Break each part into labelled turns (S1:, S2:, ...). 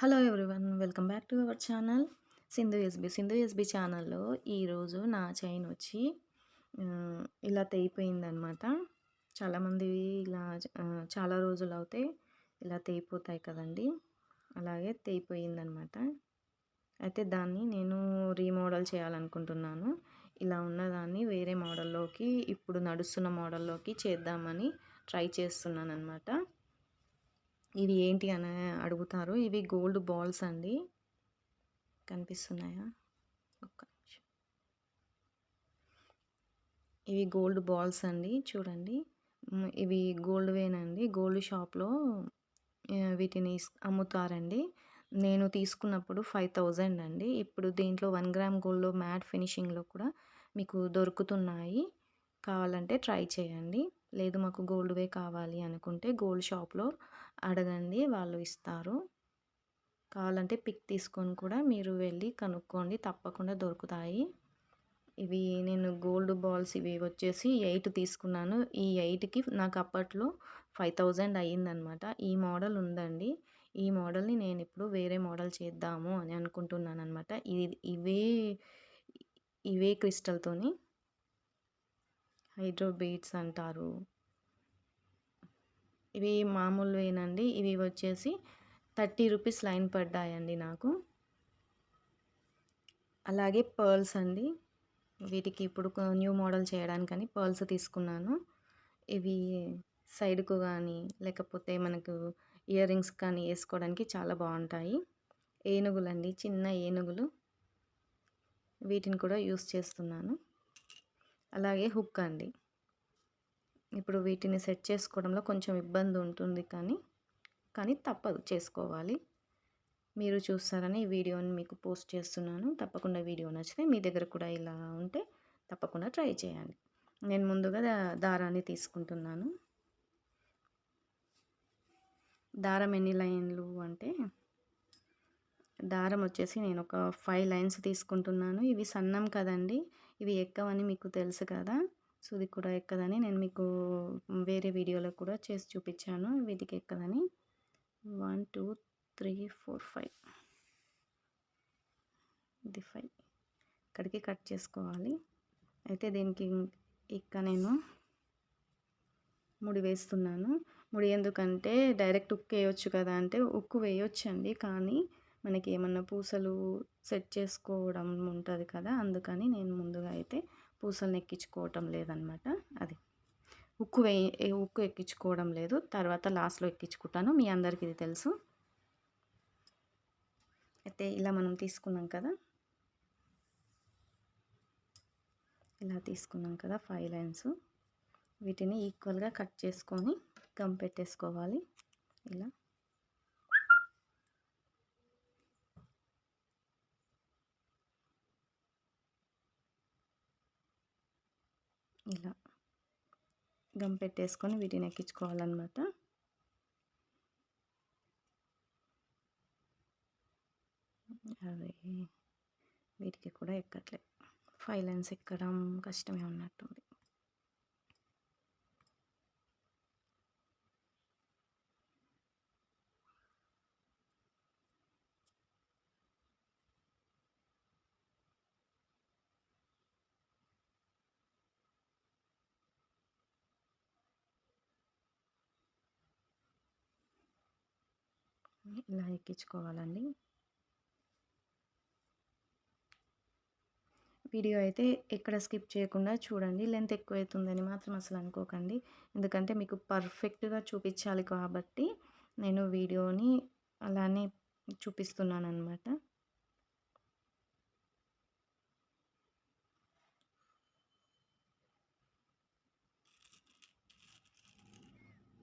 S1: Hello everyone welcome back to our channel Sindhu S B Sindhu S B ఛానల్లో ఈరోజు నా chain వచ్చి ఇలా తెగిపోయిందనమాట చాలామంది ఇలా చాలా రోజులు అవుతే ఇలా తెగిపోతాయి కదండి. అలాగే తెగిపోయిందనమాట అయితే దాన్ని నేను రీమోడల్ చేయాలనుకుంటున్నాను. ఇలా ఉన్నదాన్ని వేరే మోడల్లోకి ఇప్పుడు నడుస్తున్న మోడల్లోకి చేద్దామని ట్రై చేస్తున్నాను అనమాట ఇవి ఏంటి అని అడుగుతారు. ఇవి గోల్డ్ బాల్స్ అండి. కనిపిస్తున్నాయా? ఒక్క ఇవి గోల్డ్ బాల్స్ అండి. చూడండి. ఇవి గోల్డ్ వేనండి గోల్డ్ షాప్లో వీటిని అమ్ముతారండి. నేను తీసుకున్నప్పుడు ఫైవ్ థౌజండ్ అండి. ఇప్పుడు దీంట్లో వన్ గ్రామ్ గోల్డ్లో మ్యాట్ ఫినిషింగ్లో కూడా మీకు దొరుకుతున్నాయి. కావాలంటే ట్రై చేయండి. లేదు మాకు గోల్డ్వే కావాలి అనుకుంటే గోల్డ్ షాప్లో అడగండి వాళ్ళు ఇస్తారు. కావాలంటే పిక్ తీసుకొని కూడా మీరు వెళ్ళి కనుక్కోండి తప్పకుండా దొరుకుతాయి. ఇవి నేను గోల్డ్ బాల్స్ ఇవి వచ్చేసి ఎయిట్ తీసుకున్నాను. ఈ ఎయిట్కి నాకు అప్పట్లో ఫైవ్ థౌజండ్ అయ్యిందనమాట ఈ మోడల్ ఉందండి. ఈ మోడల్ని నేను ఇప్పుడు వేరే మోడల్ చేద్దాము అని అనుకుంటున్నాను అనమాట ఇది ఇవే ఇవే క్రిస్టల్తోని హైడ్రో బీడ్స్ అంటారు. ఇవి మామూలువేనండి. ఇవి వచ్చేసి థర్టీ రూపీస్ లైన్ పడ్డాయండి నాకు. అలాగే పర్ల్స్ అండి. వీటికి ఇప్పుడు న్యూ మోడల్ చేయడానికని పర్ల్స్ తీసుకున్నాను. ఇవి సైడ్కు కానీ లేకపోతే మనకు ఇయర్ రింగ్స్ కానీ వేసుకోవడానికి చాలా బాగుంటాయి. ఏనుగులండి చిన్న ఏనుగులు. వీటిని కూడా యూస్ చేస్తున్నాను. అలాగే హుక్ అండి. ఇప్పుడు వీటిని సెట్ చేసుకోవడంలో కొంచెం ఇబ్బంది ఉంటుంది కానీ కానీ తప్పదు చేసుకోవాలి. మీరు చూస్తారని ఈ వీడియోని మీకు పోస్ట్ చేస్తున్నాను. తప్పకుండా వీడియో నచ్చితే మీ దగ్గర కూడా ఇలా ఉంటే తప్పకుండా ట్రై చేయండి. నేను ముందుగా దారాన్ని తీసుకుంటున్నాను. దారం ఎన్ని లైన్లు అంటే దారం వచ్చేసి నేను ఒక ఫైవ్ లైన్స్ తీసుకుంటున్నాను. ఇవి సన్నం కదండి ఇవి ఎక్కవని మీకు తెలుసు కదా. సో ఇది కూడా ఎక్కదని నేను మీకు వేరే వీడియోలో కూడా చేసి చూపించాను. వీటికి ఎక్కదని. One two three four five. ఇది ఫైవ్. ఇక్కడికి కట్ చేసుకోవాలి. అయితే దీనికి ఇక్క నేను ముడి వేస్తున్నాను. ముడి ఎందుకంటే డైరెక్ట్ ఉక్కు వేయొచ్చు కదా అంటే ఉక్కు వేయొచ్చండి. కానీ మనకి ఏమన్నా పూసలు సెట్ చేసుకోవడం ఉంటుంది కదా అందుకని నేను ముందుగా అయితే పూసలను ఎక్కించుకోవటం లేదనమాట అది. ఉక్కు వే ఉక్కు ఎక్కించుకోవడం లేదు తర్వాత లాస్ట్లో ఎక్కించుకుంటాను మీ అందరికీ ఇది తెలుసు. అయితే ఇలా మనం తీసుకున్నాం కదా. ఇలా తీసుకున్నాం కదా ఫైవ్ లైన్స్. వీటిని ఈక్వల్గా కట్ చేసుకొని గమ్ పెట్టేసుకోవాలి. ఇలా. ఇలా గమ్ పెట్టేసుకొని వీటిని ఎక్కించుకోవాలన్నమాట. అదే వీటికి కూడా ఎక్కట్లేదు ఫైవ్ లైన్స్ ఎక్కడం కష్టమే ఉన్నట్టుంది. ఇలా ఎక్కించుకోవాలండి. వీడియో అయితే ఎక్కడ స్కిప్ చేయకుండా చూడండి. లెంత్ ఎక్కువ అవుతుందని మాత్రం అసలు అనుకోకండి. ఎందుకంటే మీకు పర్ఫెక్ట్గా చూపించాలి కాబట్టి నేను వీడియోని అలానే చూపిస్తున్నాను అనమాట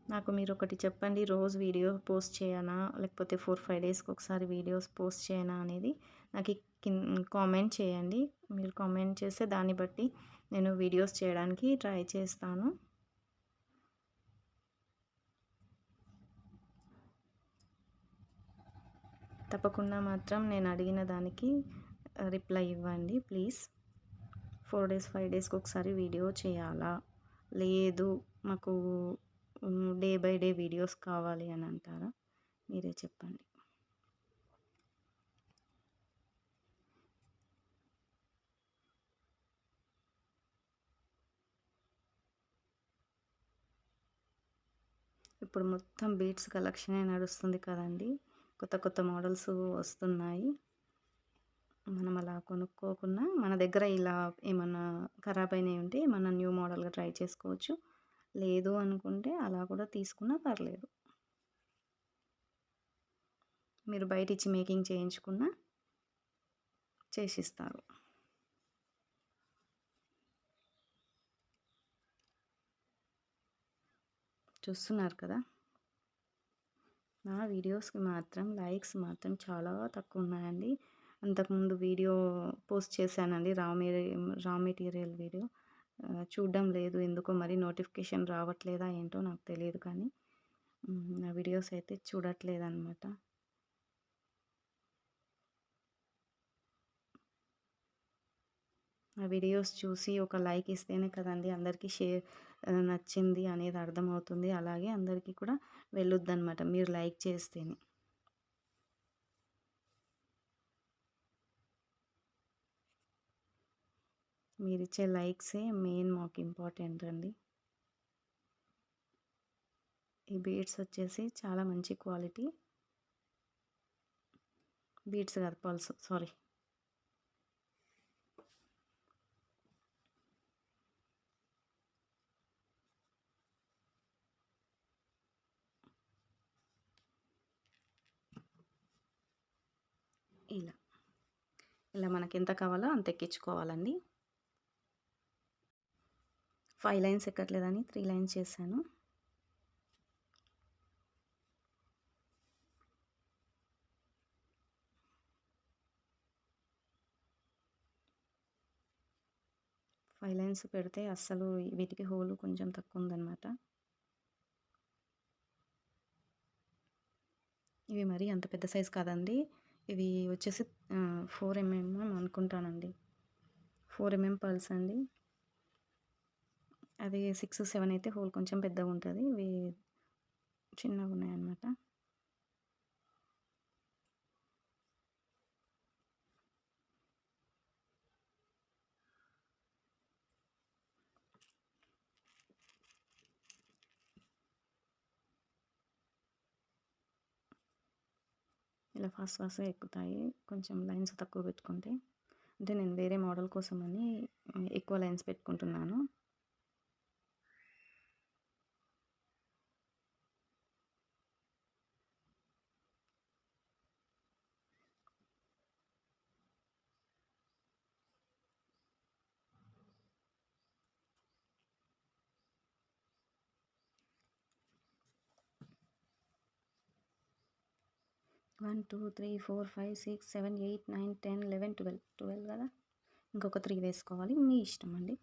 S1: నాకు మీరు ఒకటి చెప్పండి రోజు వీడియో పోస్ట్ చేయనా? లేకపోతే ఫోర్ ఫైవ్ డేస్కి ఒకసారి వీడియోస్ పోస్ట్ చేయనా అనేది నాకు కామెంట్ చేయండి. మీరు కామెంట్ చేస్తే దాన్ని బట్టి నేను వీడియోస్ చేయడానికి ట్రై చేస్తాను. తప్పకుండా మాత్రం నేను అడిగిన దానికి రిప్లై ఇవ్వండి ప్లీజ్. ఫోర్ డేస్ ఫైవ్ డేస్కి ఒకసారి వీడియో చేయాలా? లేదు మాకు డే బై డే వీడియోస్ కావాలి అని అంటారా? మీరే చెప్పండి. ఇప్పుడు మొత్తం బీట్స్ కలెక్షనే నడుస్తుంది కదండి. కొత్త కొత్త మోడల్స్ వస్తున్నాయి. మనం అలా కొనుక్కోకుండా మన దగ్గర ఇలా ఏమన్నా ఖరాబ్ అయినవి ఉంటే మన న్యూ మోడల్గా ట్రై చేసుకోవచ్చు. లేదు అనుకుంటే అలా కూడా తీసుకున్నా పర్లేదు. మీరు బయట ఇచ్చి మేకింగ్ చేయించుకున్న చేసిస్తారు. చూస్తున్నారు కదా? నా వీడియోస్కి మాత్రం లైక్స్ మాత్రం చాలా తక్కువ ఉన్నాయండి. అంతకుముందు వీడియో పోస్ట్ చేశానండి రా రా మెటీరియల్ వీడియో. చూడడం లేదు. ఎందుకో మరి నోటిఫికేషన్ రావట్లేదా ఏంటో నాకు తెలియదు కానీ నా వీడియోస్ అయితే చూడట్లేదు అనమాట ఆ వీడియోస్ చూసి ఒక లైక్ ఇస్తేనే కదండి అందరికీ షేర్ నచ్చింది అనేది అర్థమవుతుంది. అలాగే అందరికీ కూడా వెళ్ళొద్దు అనమాట మీరు లైక్ చేస్తేనే. మీరు ఇచ్చే లైక్సే మెయిన్ మాకు ఇంపార్టెంట్ అండి. ఈ బీడ్స్ వచ్చేసి చాలా మంచి క్వాలిటీ. బీడ్స్ కాదు పల్స్ సారీ. ఇలా. ఇలా మనకి ఎంత కావాలో అంత ఎక్కించుకోవాలండి ఫైవ్ లైన్స్ ఎక్కట్లేదని త్రీ లైన్స్ చేశాను. ఫైవ్ లైన్స్ పెడితే అస్సలు వీటికి హోల్ కొంచెం తక్కువ ఉందన్నమాట. ఇవి మరి అంత పెద్ద సైజ్ కాదండి. ఇవి వచ్చేసి ఫోర్ ఎంఎం అనుకుంటానండి. ఫోర్ ఎంఎం పర్ల్స్ అండి. అది సిక్స్ సెవెన్ అయితే హోల్ కొంచెం పెద్దగా ఉంటుంది. ఇవి చిన్నగా ఉన్నాయన్నమాట. ఇలా ఫాస్ట్ ఫాస్ట్గా ఎక్కుతాయి. కొంచెం లైన్స్ తక్కువ పెట్టుకుంటే. అంటే నేను వేరే మోడల్ కోసం అని ఎక్కువ లైన్స్ పెట్టుకుంటున్నాను. One two three four five six seven eight nine ten eleven twelve. Twelve కదా? ఇంకొక త్రీ వేసుకోవాలి. మీ ఇష్టం అండి.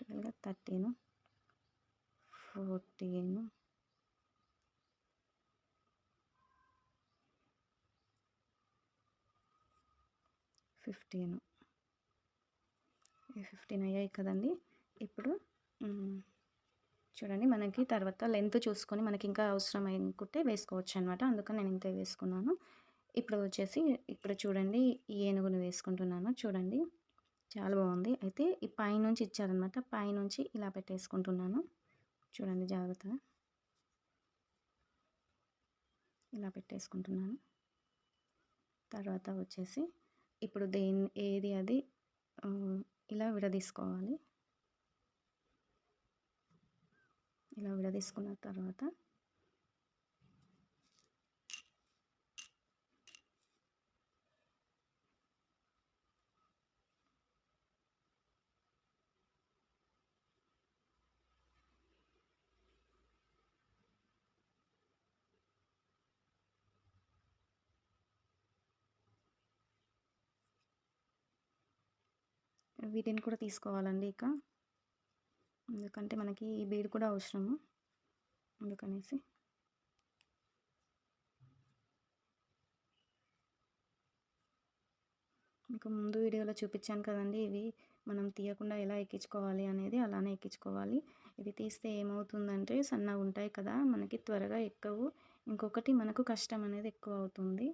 S1: Twelve thirteen fourteen fifteen. Fifteen అయ్యాయి కదండి. ఇప్పుడు చూడండి మనకి తర్వాత లెంత్ చూసుకొని మనకి ఇంకా అవసరం అనుకుంటే వేసుకోవచ్చు అనమాట అందుకని నేను ఇంతే వేసుకున్నాను. ఇప్పుడు వచ్చేసి ఇప్పుడు చూడండి ఈ ఏనుగును వేసుకుంటున్నాను. చూడండి చాలా బాగుంది అయితే ఈ పైనుంచి ఇచ్చారనమాట పైనుంచి ఇలా పెట్టేసుకుంటున్నాను. చూడండి జాగ్రత్తగా. ఇలా పెట్టేసుకుంటున్నాను. తర్వాత వచ్చేసి ఇప్పుడు దేని ఏది అది ఇలా విడదీసుకోవాలి. ఇలా విడదీసుకున్న తర్వాత వీటిని కూడా తీసుకోవాలండి ఇక. ఎందుకంటే మనకి ఈ బీడ్ కూడా అవసరము. అందుకనేసి. మీకు ముందు వీడియోలో చూపించాను కదండి ఇవి మనం తీయకుండా ఎలా ఎక్కించుకోవాలి అనేది అలానే ఎక్కించుకోవాలి. ఇవి తీస్తే ఏమవుతుందంటే సన్నగా ఉంటాయి కదా మనకి త్వరగా ఎక్కవు. ఇంకొకటి మనకు కష్టం అనేది ఎక్కువ అవుతుంది.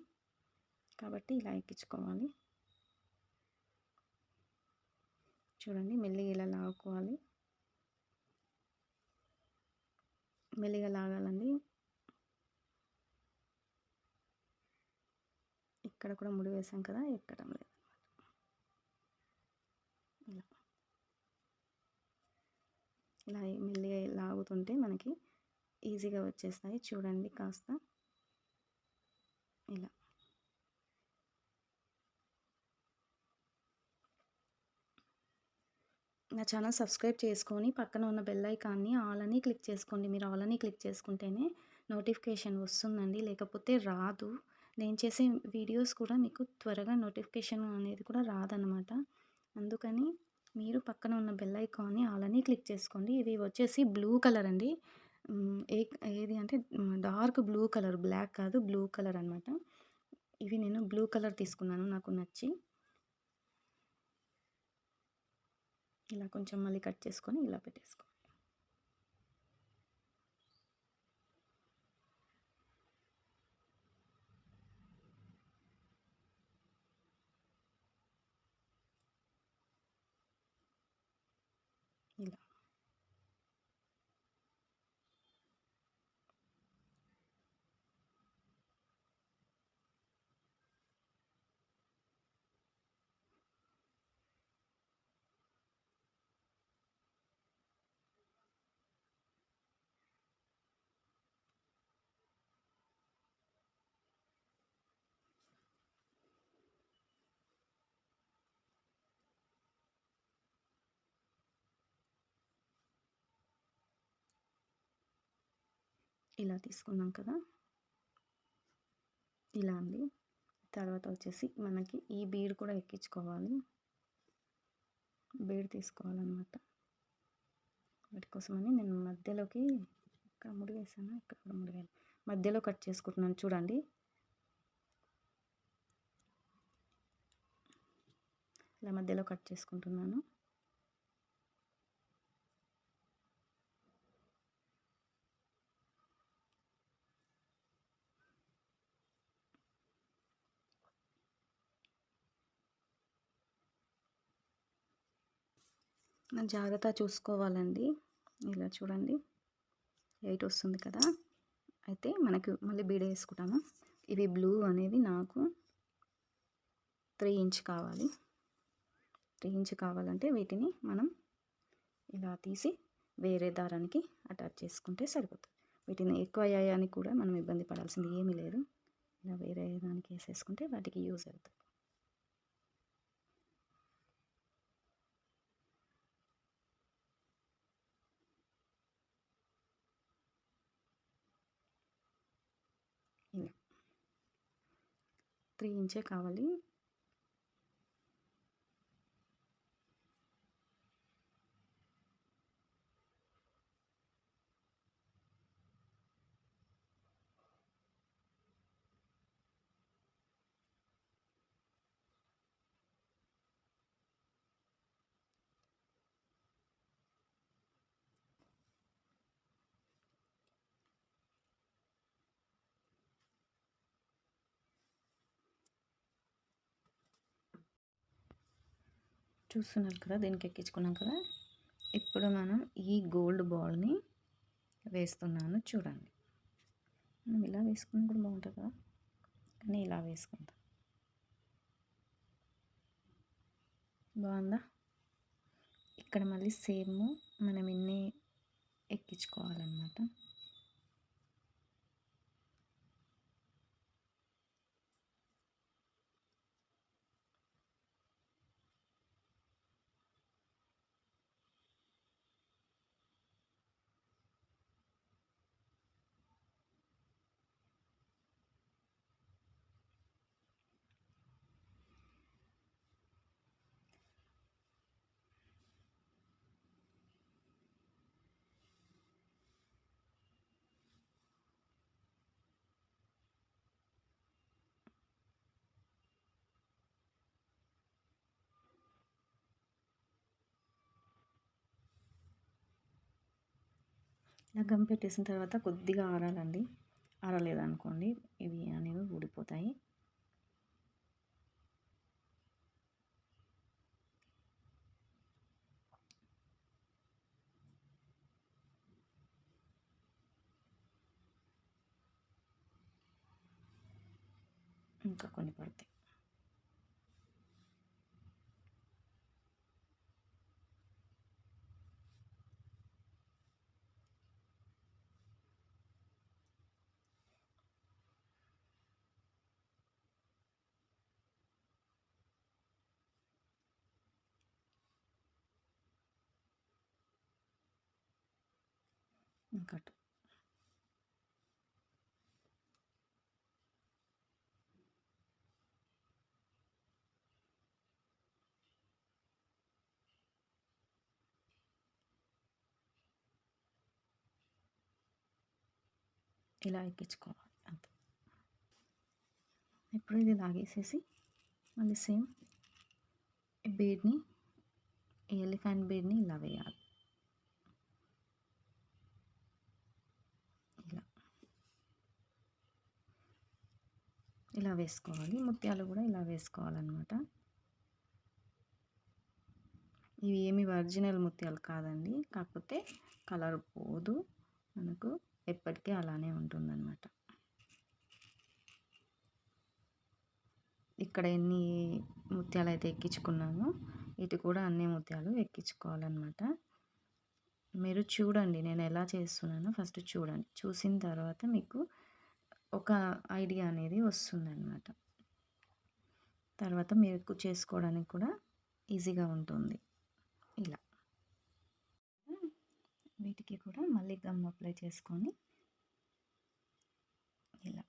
S1: కాబట్టి ఇలా ఎక్కించుకోవాలి. చూడండి మెల్లిగా ఇలా లాక్కోవాలి మెల్లిగా లాగాలండి ఇక్కడ కూడా ముడి వేసాం కదా ఎక్కడం లేదు ఇలా. ఇలా మెల్లిగా లాగుతుంటే మనకి ఈజీగా వచ్చేస్తాయి. చూడండి కాస్త. ఇలా. నా ఛానల్ సబ్స్క్రైబ్ చేసుకొని పక్కన ఉన్న బెల్ ఐకాన్ని ఆల్ అని క్లిక్ చేసుకోండి. మీరు ఆల్ అని క్లిక్ చేసుకుంటేనే నోటిఫికేషన్ వస్తుందండి. లేకపోతే రాదు. నేను చేసే వీడియోస్ కూడా మీకు త్వరగా నోటిఫికేషన్ అనేది కూడా రాదనమాట అందుకని మీరు పక్కన ఉన్న బెల్ ఐకాన్ని ఆల్ అని క్లిక్ చేసుకోండి. ఇది వచ్చేసి బ్లూ కలర్ అండి. ఏ ఏది అంటే డార్క్ బ్లూ కలర్. బ్లాక్ కాదు బ్లూ కలర్ అనమాట ఇవి నేను బ్లూ కలర్ తీసుకున్నాను. నాకు నచ్చి. ఇలా కొంచెం మళ్ళీ కట్ చేసుకొని ఇలా పెట్టేసుకో ఇలా ఇలా తీసుకున్నాం కదా. ఇలా అండి. తర్వాత వచ్చేసి మనకి ఈ బీడ్ కూడా ఎక్కించుకోవాలి. బీడ్ తీసుకోవాలన్నమాట. వాటి కోసమని నేను మధ్యలోకి ఇక్కడ ముడివేసాను? ఇక్కడ కూడా ముడి మధ్యలో కట్ చేసుకుంటున్నాను. చూడండి. ఇలా మధ్యలో కట్ చేసుకుంటున్నాను. జాగ్రత్త చూసుకోవాలండి. ఇలా చూడండి. ఎయిట్ వస్తుంది కదా. అయితే మనకు మళ్ళీ బీడ వేసుకుంటాము. ఇవి బ్లూ అనేది నాకు త్రీ ఇంచ్ కావాలి. త్రీ ఇంచ్ కావాలంటే వీటిని మనం ఇలా తీసి వేరే దారానికి అటాచ్ చేసుకుంటే సరిపోతుంది. వీటిని ఎక్కువ అయ్యాయని కూడా మనం ఇబ్బంది పడాల్సింది ఏమీ లేదు. ఇలా వేరే దానికి వేసేసుకుంటే వాటికి యూజ్ అవుతుంది ఇలా త్రీ ఇంచే కావాలి. చూస్తున్నారు కదా దీనికి ఎక్కించుకున్నాం కదా. ఇప్పుడు మనం ఈ గోల్డ్ బాల్ని వేస్తున్నాను చూడండి. మనం ఇలా వేసుకున్నా కూడా బాగుంటుంది కదా. కానీ ఇలా వేసుకుంటాం బాగుందా? ఇక్కడ మళ్ళీ సేమ్ మనం ఎన్ని ఎక్కించుకోవాలన్నమాట. ఇలా గమ్ పెట్టేసిన తర్వాత కొద్దిగా ఆరాలండి. ఆరలేదనుకోండి ఇవి అనేవి ఊడిపోతాయి. ఇంకా కొన్ని పడతాయి. ఇంకటు ఇలా ఎక్కించుకోవాలి అంతే ఇప్పుడు ఇది లాగేసేసి మళ్ళీ సేమ్ బీడ్ని ఈ ఎలిఫెంట్ బీడ్ని ఇలా వేయాలి ఇలా ఇలా వేసుకోవాలి. ముత్యాలు కూడా ఇలా వేసుకోవాలన్నమాట. ఇవి ఏమి ఒరిజినల్ ముత్యాలు కాదండి. కాకపోతే కలర్ పోదు. మనకు ఎప్పటికీ అలానే ఉంటుందన్నమాట. ఇక్కడ ఎన్ని ముత్యాలు అయితే ఎక్కించుకున్నామో ఇటు కూడా అన్ని ముత్యాలు ఎక్కించుకోవాలన్నమాట. మీరు చూడండి నేను ఎలా చేస్తున్నానో ఫస్ట్ చూడండి. చూసిన తర్వాత మీకు ఒక ఐడియా అనేది వస్తుందన్నమాట. తర్వాత మీకు చేసుకోవడానికి కూడా ఈజీగా ఉంటుంది. ఇలా. వీటికి కూడా మళ్ళీ గమ్ అప్లై చేసుకొని ఇలా.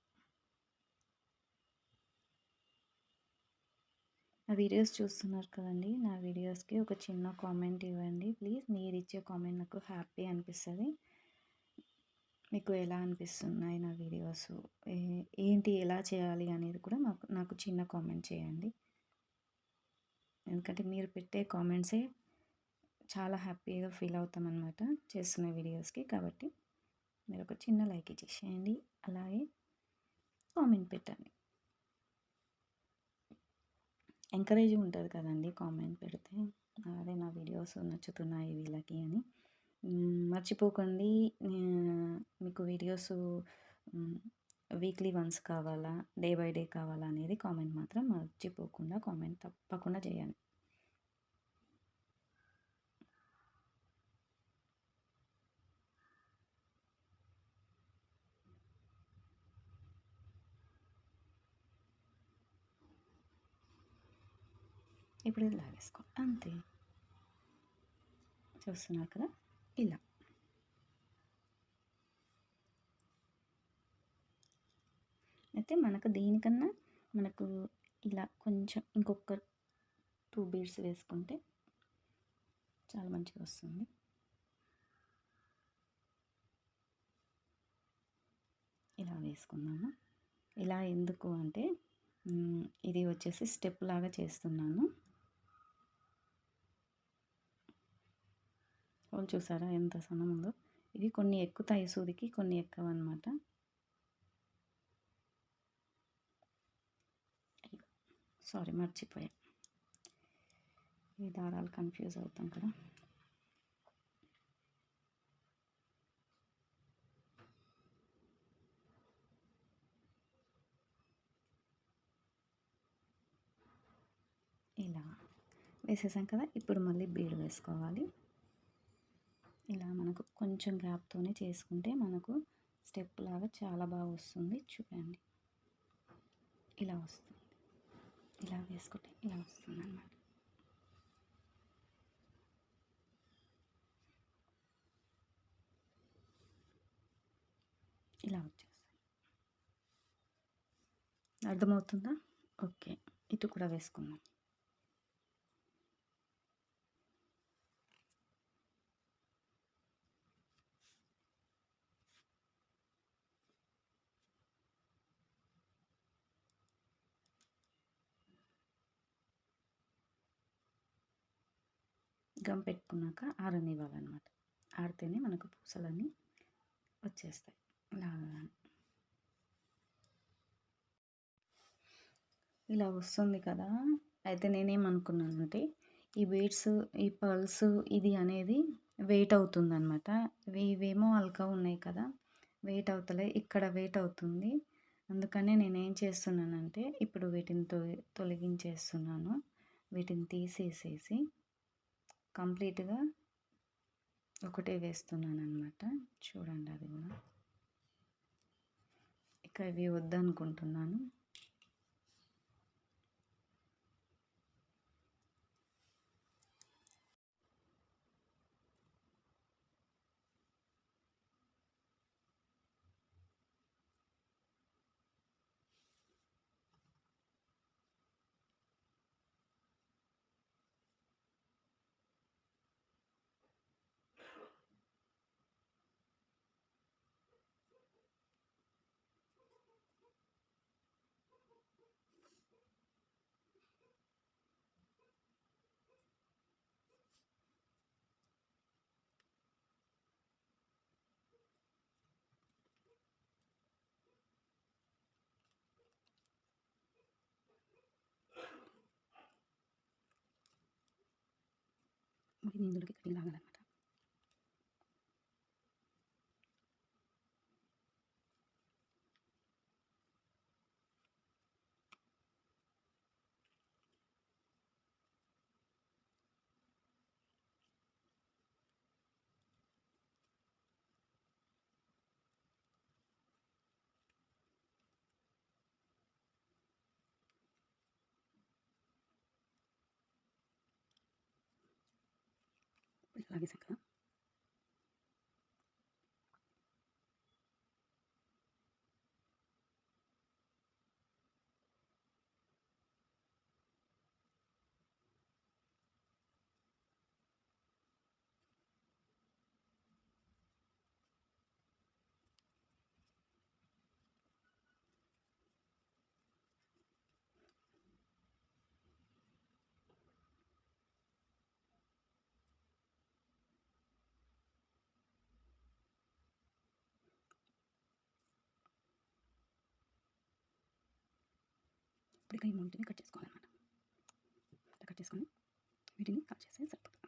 S1: నా వీడియోస్ చూస్తున్నారు కదండి నా వీడియోస్కి ఒక చిన్న కామెంట్ ఇవ్వండి. ప్లీజ్ మీరు ఇచ్చే కామెంట్ నాకు హ్యాపీ అనిపిస్తుంది. మీకు ఎలా అనిపిస్తున్నాయి నా వీడియోస్? ఏంటి ఎలా చేయాలి అనేది కూడా నాకు నాకు చిన్న కామెంట్ చేయండి. ఎందుకంటే మీరు పెట్టే కామెంట్సే చాలా హ్యాపీగా ఫీల్ అవుతామన్నమాట చేస్తున్న వీడియోస్కి. కాబట్టి మీరు ఒక చిన్న లైక్ ఇచ్చేసేయండి. అలాగే కామెంట్ పెట్టండి. ఎంకరేజ్ ఉంటుంది కదండి కామెంట్ పెడితే. అదే నా వీడియోస్ నచ్చుతున్నాయి వీళ్ళకి అని. మర్చిపోకండి. మీకు వీడియోస్ వీక్లీ వన్స్ కావాలా డే బై డే కావాలా అనేది కామెంట్ మాత్రం మర్చిపోకుండా కామెంట్ తప్పకుండా చేయండి. ఇప్పుడు ఇది లాగేసుకో. అంతే. చూస్తున్నారు కదా? ఇలా అయితే మనకు దీనికన్నా మనకు ఇలా కొంచెం ఇంకొక టూ బీడ్స్ వేసుకుంటే చాలా మంచిగా వస్తుంది ఇలా వేసుకుందాము. ఇలా ఎందుకు అంటే ఇది వచ్చేసి స్టెప్ లాగా చేస్తున్నాను. వాళ్ళు చూసారా ఎంత సన్నం ఉందో? ఇవి కొన్ని ఎక్కుతాయి సూదికి కొన్ని ఎక్కవన్నమాట. సారీ మర్చిపోయా. ఈ దారాలు కన్ఫ్యూజ్ అవుతాం కదా. ఇలా వేసేసాం కదా ఇప్పుడు మళ్ళీ బీడు వేసుకోవాలి. ఇలా మనకు కొంచెం గ్యాప్తోనే చేసుకుంటే మనకు స్టెప్ లాగా చాలా బాగా వస్తుంది. చూడండి. ఇలా వస్తుంది. ఇలా వేసుకుంటే ఇలా వస్తుంది అన్నమాట ఇలా వచ్చేస్తుంది అర్థమవుతుందా? ఓకే. ఇటు కూడా వేసుకుందాం. గమ్ పెట్టుకున్నాక ఆరనివ్వాలన్నమాట. ఆడితేనే మనకు పూసలన్నీ వచ్చేస్తాయి. లాగా ఇలా వస్తుంది కదా. అయితే నేనేమనుకున్నానంటే ఈ బీడ్స్ ఈ పర్ల్స్ ఇది అనేది వెయిట్ అవుతుంది అనమాట ఇవేమో అల్కా ఉన్నాయి కదా. వెయిట్ అవుతలే ఇక్కడ వెయిట్ అవుతుంది. అందుకనే నేనేం చేస్తున్నానంటే ఇప్పుడు వీటిని తొ తొలగించేస్తున్నాను. వీటిని తీసేసేసి కంప్లీట్గా ఒకటే వేస్తున్నాను అనమాట చూడండి అది కూడా. ఇక ఇవి వద్దనుకుంటున్నాను.
S2: వీటిని ఇందులోకి కటింగ్ లాగాలన్నమాట ఇలా లాగేసాం కదా ఇప్పుడు ఇక ఈ మూడింటిని కట్ చేసుకోవాలన్నమాట. కట్ చేసుకొని వీటిని కట్ చేస్తే సరిపోతుంది.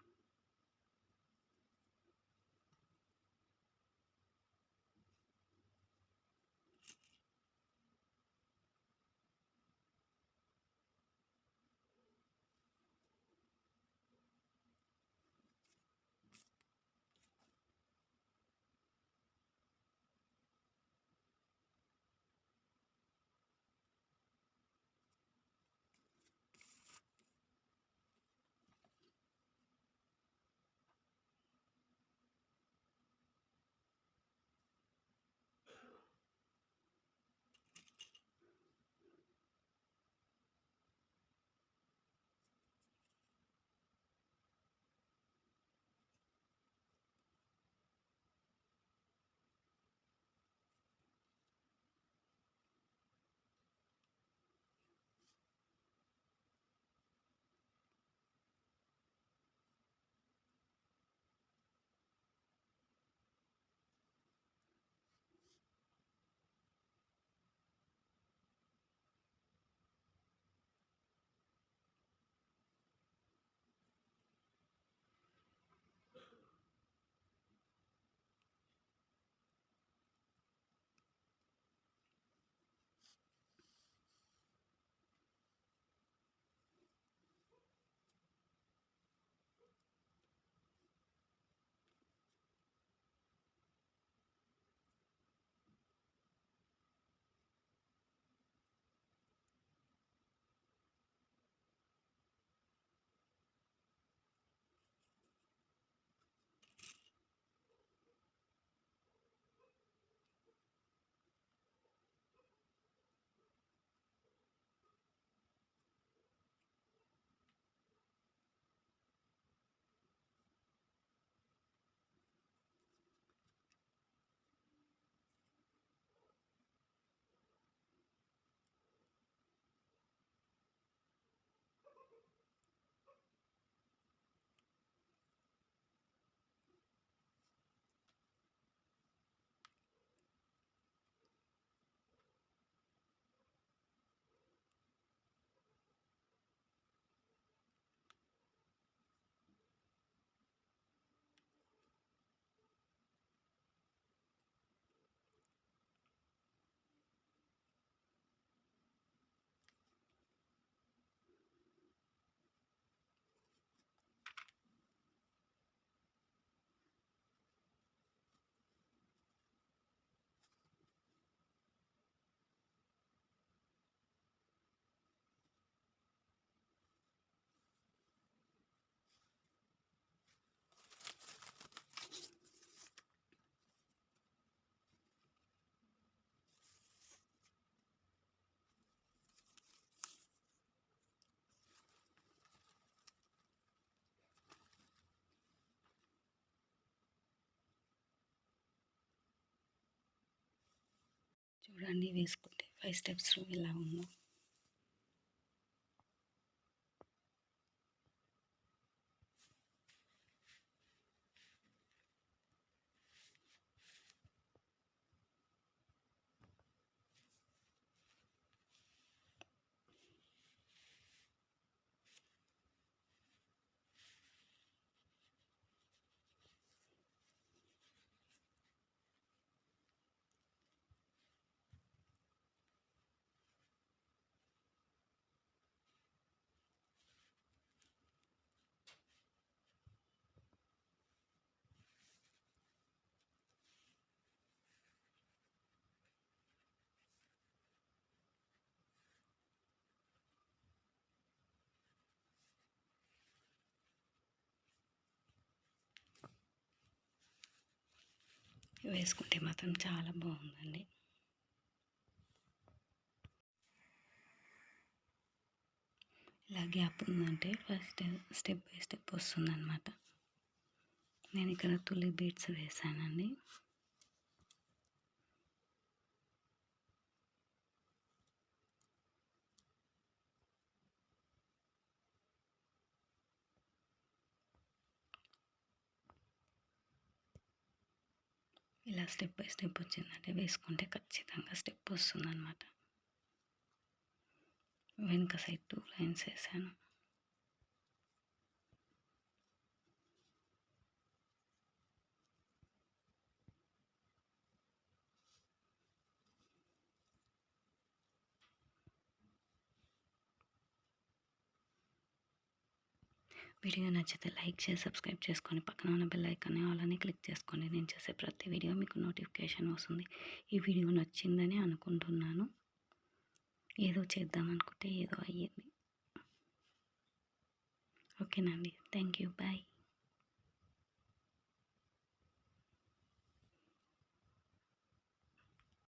S2: చూడండి వేసుకుంటే ఫైవ్ స్టెప్స్ ఎలా ఉందో వేసుకుంటే మాత్రం చాలా బాగుందండి. ఇలా గ్యాప్ ఉందంటే ఫస్ట్ స్టెప్ బై స్టెప్ వస్తుందన్నమాట. నేను ఇక్కడ తులి బీట్స్ వేసానండి. ఇలా స్టెప్ బై స్టెప్ వచ్చిందంటే వేసుకుంటే ఖచ్చితంగా స్టెప్ వస్తుందన్నమాట. వెనుక సైడ్ టూ లైన్స్ వేసాను. వీడియో నచ్చితే లైక్ చేసి సబ్స్క్రైబ్ చేసుకొని పక్కన ఉన్న బెల్ ఐకాన్ని అలానే క్లిక్ చేసుకోండి నేను చేసే ప్రతి వీడియో మీకు నోటిఫికేషన్ వస్తుంది. ఈ వీడియో నచ్చిందని అనుకుంటున్నాను. ఏదో చేద్దాం అనుకుంటే ఏదో అయ్యింది. ఓకేనండి. Thank you bye.